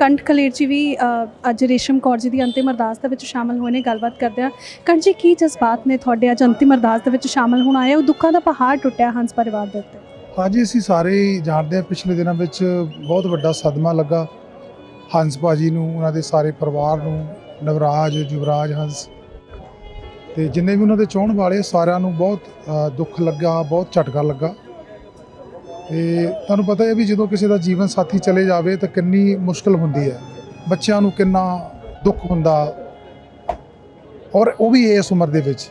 ਕੰਠ ਕਲੇਰ ਜੀ ਵੀ ਅੱਜ ਰੇਸ਼ਮ ਕੌਰ ਜੀ ਦੀ ਅੰਤਿਮ ਅਰਦਾਸ ਦੇ ਵਿੱਚ ਸ਼ਾਮਲ ਹੋਏ ਨੇ, ਗੱਲਬਾਤ ਕਰਦੇ ਆ ਕੰਠ ਜੀ, ਕੀ ਜਜ਼ਬਾਤ ਨੇ ਤੁਹਾਡੇ ਅੱਜ ਅੰਤਿਮ ਅਰਦਾਸ ਦੇ ਵਿੱਚ ਸ਼ਾਮਲ ਹੋਣ? ਆਏ ਉਹ ਦੁੱਖਾਂ ਦਾ ਪਹਾੜ ਟੁੱਟਿਆ ਹੰਸ ਪਰਿਵਾਰ ਦੇ ਉੱਤੇ। ਹਾਂਜੀ, ਅਸੀਂ ਸਾਰੇ ਜਾਣਦੇ ਹਾਂ, ਪਿਛਲੇ ਦਿਨਾਂ ਵਿੱਚ ਬਹੁਤ ਵੱਡਾ ਸਦਮਾ ਲੱਗਾ। ਹੰਸ ਭਾਜੀ ਨੂੰ, ਉਹਨਾਂ ਦੇ ਸਾਰੇ ਪਰਿਵਾਰ ਨੂੰ, ਨਵਰਾਜ, ਯੁਵਰਾਜ ਹੰਸ। ਤੇ ਜਿੰਨੇ ਵੀ ਉਹਨਾਂ ਦੇ ਚਾਹਣ ਵਾਲੇ ਸਾਰਿਆਂ ਨੂੰ ਬਹੁਤ ਦੁੱਖ ਲੱਗਾ, ਬਹੁਤ ਝਟਕਾ ਲੱਗਾ। ਤੇ ਤੁਹਾਨੂੰ ਪਤਾ ਹੈ ਵੀ ਜਦੋਂ ਕਿਸੇ ਦਾ ਜੀਵਨ ਸਾਥੀ ਚਲੇ ਜਾਵੇ ਤਾਂ ਕਿੰਨੀ ਮੁਸ਼ਕਲ ਹੁੰਦੀ ਹੈ। ਬੱਚਿਆਂ ਨੂੰ ਕਿੰਨਾ ਦੁੱਖ ਹੁੰਦਾ। ਔਰ ਉਹ ਵੀ ਇਸ ਉਮਰ ਦੇ ਵਿੱਚ,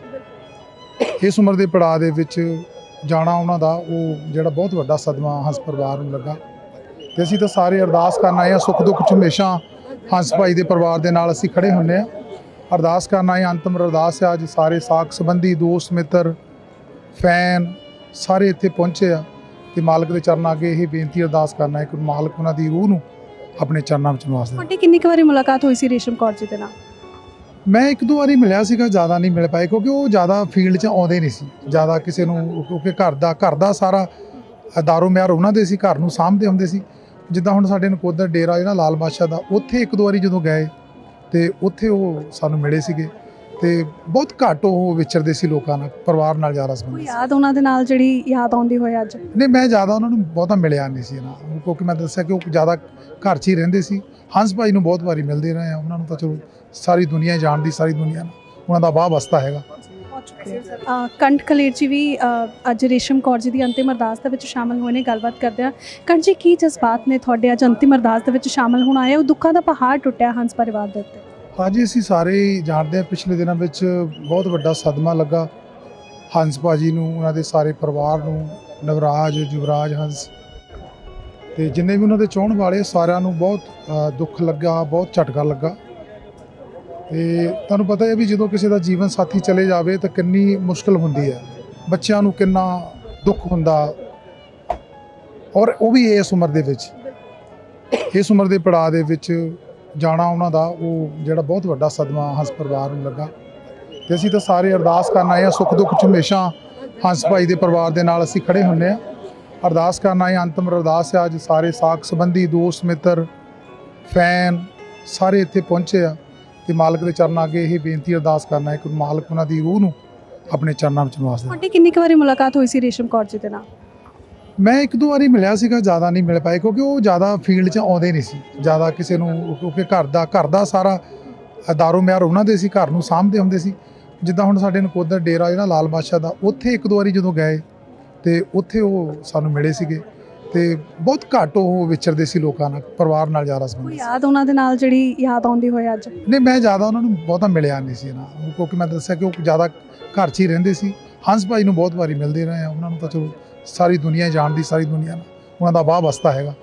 ਇਸ ਉਮਰ ਦੇ ਪੜਾਅ ਦੇ ਵਿੱਚ ਜਾਣਾ ਉਹਨਾਂ ਦਾ, ਉਹ ਜਿਹੜਾ ਬਹੁਤ ਵੱਡਾ ਸਦਮਾ ਹੰਸ ਪਰਿਵਾਰ ਨੂੰ ਲੱਗਾ। ਤੇ ਅਸੀਂ ਤਾਂ ਸਾਰੇ ਅਰਦਾਸ ਕਰਨ ਆਏ ਆ ਸੁੱਖ ਦੁੱਖ ਚ ਹਮੇਸ਼ਾ ਹੰਸ ਭਾਈ ਦੇ ਪਰਿਵਾਰ ਦੇ ਨਾਲ ਅਸੀਂ ਖੜੇ ਹੁੰਨੇ ਆ ਅਰਦਾਸ ਕਰਨ ਆਏ ਅੰਤਮ ਅਰਦਾਸ ਆ ਅੱਜ ਸਾਰੇ ਸਾਕ ਸੰਬੰਧੀ, ਦੋਸਤ, ਮਿੱਤਰ, ਫੈਨ ਸਾਰੇ ਇੱਥੇ ਪਹੁੰਚੇ ਆ। ਤੇ ਮਾਲਕ ਦੇ ਚਰਨਾਂ ਅੱਗੇ ਇਹ ਬੇਨਤੀ ਅਰਦਾਸ ਕਰਨਾ ਹੈ ਕਿ ਮਾਲਕ ਉਹਨਾਂ ਦੀ ਰੂਹ ਨੂੰ ਆਪਣੇ ਚਰਨਾਂ ਵਿੱਚ ਨਿਵਾਸ ਦੇ ਤੁਹਾਡੀ ਕਿੰਨੀ ਕੁ ਵਾਰੀ ਮੁਲਾਕਾਤ ਹੋਈ ਸੀ ਰੇਸ਼ਮ ਕੌਰ ਜੀ ਦੇ ਨਾਲ? ਮੈਂ ਇੱਕ ਦੋ ਵਾਰੀ ਮਿਲਿਆ ਸੀਗਾ ਜ਼ਿਆਦਾ ਨਹੀਂ ਮਿਲ ਪਾਏ ਕਿਉਂਕਿ ਉਹ ਜ਼ਿਆਦਾ ਫੀਲਡ 'ਚ ਆਉਂਦੇ ਨਹੀਂ ਸੀ। ਜ਼ਿਆਦਾ ਕਿਸੇ ਨੂੰ ਕਿਉਂਕਿ ਘਰ ਦਾ ਘਰ ਦਾ ਸਾਰਾ ਦਾਰੋ ਮਿਆਰ ਉਹਨਾਂ ਦੇ ਸੀ ਘਰ ਨੂੰ ਸਾਂਭਦੇ ਹੁੰਦੇ ਸੀ। ਜਿੱਦਾਂ ਹੁਣ ਸਾਡੇ ਨਕੋਦਰ ਡੇਰਾ ਜਿਹੜਾ ਲਾਲ ਬਾਦਸ਼ਾਹ ਦਾ ਉੱਥੇ ਇੱਕ ਦੋ ਵਾਰੀ ਜਦੋਂ ਗਏ ਤੇ ਉੱਥੇ ਉਹ ਸਾਨੂੰ ਮਿਲੇ ਸੀਗੇ। ਤੇ ਬਹੁਤ ਘੱਟ ਉਹ ਵਿਚਰਦੇ ਸੀ ਲੋਕਾਂ ਨਾਲ ਪਰਿਵਾਰ ਨਾਲ ਜ਼ਿਆਦਾ ਸੰਬੰਧ ਸੀ। ਯਾਦ ਉਹਨਾਂ ਦੇ ਨਾਲ ਜਿਹੜੀ ਯਾਦ ਆਉਂਦੀ ਹੋਏ ਅੱਜ? ਨਹੀਂ ਮੈਂ ਜ਼ਿਆਦਾ ਉਹਨਾਂ ਨੂੰ ਬਹੁਤਾ ਮਿਲਿਆ ਨਹੀਂ ਸੀ ਨਾ। ਕਿਉਂਕਿ ਮੈਂ ਦੱਸਿਆ ਕਿ ਉਹ ਜ਼ਿਆਦਾ ਘਰ 'ਚ ਹੀ ਰਹਿੰਦੇ ਸੀ। ਹੰਸ ਭਾਈ ਨੂੰ ਬਹੁਤ ਵਾਰੀ ਮਿਲਦੇ ਰਹੇ ਆ। ਉਹਨਾਂ ਨੂੰ ਤਾਂ ਚਲੋ ਸਾਰੀ ਦੁਨੀਆ ਜਾਣਦੀ ਸਾਰੀ ਦੁਨੀਆ ਉਹਨਾਂ ਦਾ ਵਾਹ ਵਸਤਾ ਹੈਗਾ। ਅ, ਕੰਠ ਕਲੇਰ ਜੀ ਵੀ ਅੱਜ ਰੇਸ਼ਮ ਕੌਰ ਜੀ ਦੀ ਅੰਤਿਮ ਅਰਦਾਸ ਦੇ ਵਿੱਚ ਸ਼ਾਮਲ ਹੋਏ ਨੇ ਗੱਲਬਾਤ ਕਰਦੇ ਆ। ਕੰਠ ਜੀ ਕੀ ਜਜ਼ਬਾਤ ਨੇ ਤੁਹਾਡੇ? ਅੱਜ ਅੰਤਿਮ ਅਰਦਾਸ ਦੇ ਵਿੱਚ ਸ਼ਾਮਲ ਹੋਣ ਆਏ ਹੋ? ਦੁੱਖਾਂ ਦਾ ਪਹਾੜ ਟੁੱਟਿਆ ਹੰਸ ਪਰਿਵਾਰ ਦੇ ਉੱਤੇ। ਹਾਂਜੀ ਅਸੀਂ ਸਾਰੇ ਜਾਣਦੇ ਹਾਂ ਪਿਛਲੇ ਦਿਨਾਂ ਵਿੱਚ ਬਹੁਤ ਵੱਡਾ ਸਦਮਾ ਲੱਗਾ। ਹੰਸ ਭਾਜੀ ਨੂੰ, ਉਹਨਾਂ ਦੇ ਸਾਰੇ ਪਰਿਵਾਰ ਨੂੰ, ਨਵਰਾਜ, ਯੁਵਰਾਜ ਹੰਸ। ਤੇ ਜਿੰਨੇ ਵੀ ਉਹਨਾਂ ਦੇ ਚਾਹਣ ਵਾਲੇ ਸਾਰਿਆਂ ਨੂੰ ਬਹੁਤ ਦੁੱਖ ਲੱਗਾ, ਬਹੁਤ ਝਟਕਾ ਲੱਗਾ। ਤੇ ਤੁਹਾਨੂੰ ਪਤਾ ਹੈ ਵੀ ਜਦੋਂ ਕਿਸੇ ਦਾ ਜੀਵਨ ਸਾਥੀ ਚਲੇ ਜਾਵੇ ਤਾਂ ਕਿੰਨੀ ਮੁਸ਼ਕਲ ਹੁੰਦੀ ਹੈ ਬੱਚਿਆਂ ਨੂੰ ਕਿੰਨਾ ਦੁੱਖ ਹੁੰਦਾ। ਔਰ ਉਹ ਵੀ ਇਸ ਉਮਰ ਦੇ ਵਿੱਚ, ਇਸ ਉਮਰ ਦੇ ਪੜਾਅ ਦੇ ਵਿੱਚ ਜਾਣਾ ਉਹਨਾਂ ਦਾ, ਉਹ ਜਿਹੜਾ ਬਹੁਤ ਵੱਡਾ ਸਦਮਾ ਹੰਸ ਪਰਿਵਾਰ ਨੂੰ ਲੱਗਾ। ਤੇ ਅਸੀਂ ਤਾਂ ਸਾਰੇ ਅਰਦਾਸ ਕਰਨ ਆਏ ਆ ਸੁੱਖ ਦੁੱਖ ਚ ਹਮੇਸ਼ਾ ਹੰਸ ਭਾਈ ਦੇ ਪਰਿਵਾਰ ਦੇ ਨਾਲ ਅਸੀਂ ਖੜੇ ਹੁੰਨੇ ਆ ਅਰਦਾਸ ਕਰਨ ਆਏ ਅੰਤਮ ਅਰਦਾਸ ਆ ਅੱਜ ਸਾਰੇ ਸਾਕ ਸੰਬੰਧੀ, ਦੋਸਤ, ਮਿੱਤਰ, ਫੈਨ ਸਾਰੇ ਇੱਥੇ ਪਹੁੰਚੇ ਆ ਤੇ ਮਾਲਕ ਦੇ ਚਰਨਾਂ ਅੱਗੇ ਇਹ ਬੇਨਤੀ ਅਰਦਾਸ ਕਰਨਾ ਹੈ ਕਿ ਮਾਲਕ ਉਹਨਾਂ ਦੀ ਰੂਹ ਨੂੰ ਆਪਣੇ ਚਰਨਾਂ ਵਿੱਚ ਨਿਵਾਸ ਦੇ ਤੁਹਾਡੀ ਕਿੰਨੀ ਕੁ ਵਾਰੀ ਮੁਲਾਕਾਤ ਹੋਈ ਸੀ ਰੇਸ਼ਮ ਕੌਰ ਜੀ ਦੇ ਨਾਲ? ਮੈਂ ਇੱਕ ਦੋ ਵਾਰੀ ਮਿਲਿਆ ਸੀਗਾ ਜ਼ਿਆਦਾ ਨਹੀਂ ਮਿਲ ਪਾਏ ਕਿਉਂਕਿ ਉਹ ਜ਼ਿਆਦਾ ਫੀਲਡ 'ਚ ਆਉਂਦੇ ਨਹੀਂ ਸੀ। ਜ਼ਿਆਦਾ ਕਿਸੇ ਨੂੰ ਕਿਉਂਕਿ ਘਰ ਦਾ ਘਰ ਦਾ ਸਾਰਾ ਦਾਰੋ ਮਿਆਰ ਉਹਨਾਂ ਦੇ ਸੀ ਘਰ ਨੂੰ ਸਾਂਭਦੇ ਹੁੰਦੇ ਸੀ। ਜਿੱਦਾਂ ਹੁਣ ਸਾਡੇ ਨਕੋਦਰ ਡੇਰਾ ਜਿਹੜਾ ਲਾਲ ਬਾਦਸ਼ਾਹ ਦਾ ਉੱਥੇ ਇੱਕ ਦੋ ਵਾਰੀ ਜਦੋਂ ਗਏ ਤੇ ਉੱਥੇ ਉਹ ਸਾਨੂੰ ਮਿਲੇ ਸੀਗੇ ਤੇ ਬਹੁਤ ਘੱਟ ਉਹ ਵਿਚਰਦੇ ਸੀ ਲੋਕਾਂ ਨਾਲ ਪਰਿਵਾਰ ਨਾਲ ਜ਼ਿਆਦਾ ਸੰਬੰਧ ਸੀ ਯਾਦ ਉਹਨਾਂ ਦੇ ਨਾਲ ਜਿਹੜੀ ਯਾਦ ਆਉਂਦੀ ਹੋਏ ਅੱਜ? ਨਹੀਂ ਮੈਂ ਜ਼ਿਆਦਾ ਉਹਨਾਂ ਨੂੰ ਬਹੁਤਾ ਮਿਲਿਆ ਨਹੀਂ ਸੀ ਨਾ। ਕਿਉਂਕਿ ਮੈਂ ਦੱਸਿਆ ਕਿ ਉਹ ਜ਼ਿਆਦਾ ਘਰ 'ਚ ਹੀ ਰਹਿੰਦੇ ਸੀ। ਹੰਸ ਭਾਈ ਨੂੰ ਬਹੁਤ ਵਾਰੀ ਮਿਲਦੇ ਰਹੇ ਆ ਉਹਨਾਂ ਨੂੰ ਤਾਂ ਚਲੋ ਸਾਰੀ ਦੁਨੀਆ ਜਾਣਦੀ, ਸਾਰੀ ਦੁਨੀਆ ਨਾਲ ਉਹਨਾਂ ਦਾ ਵਾਹ ਵਸਤਾ ਹੈਗਾ।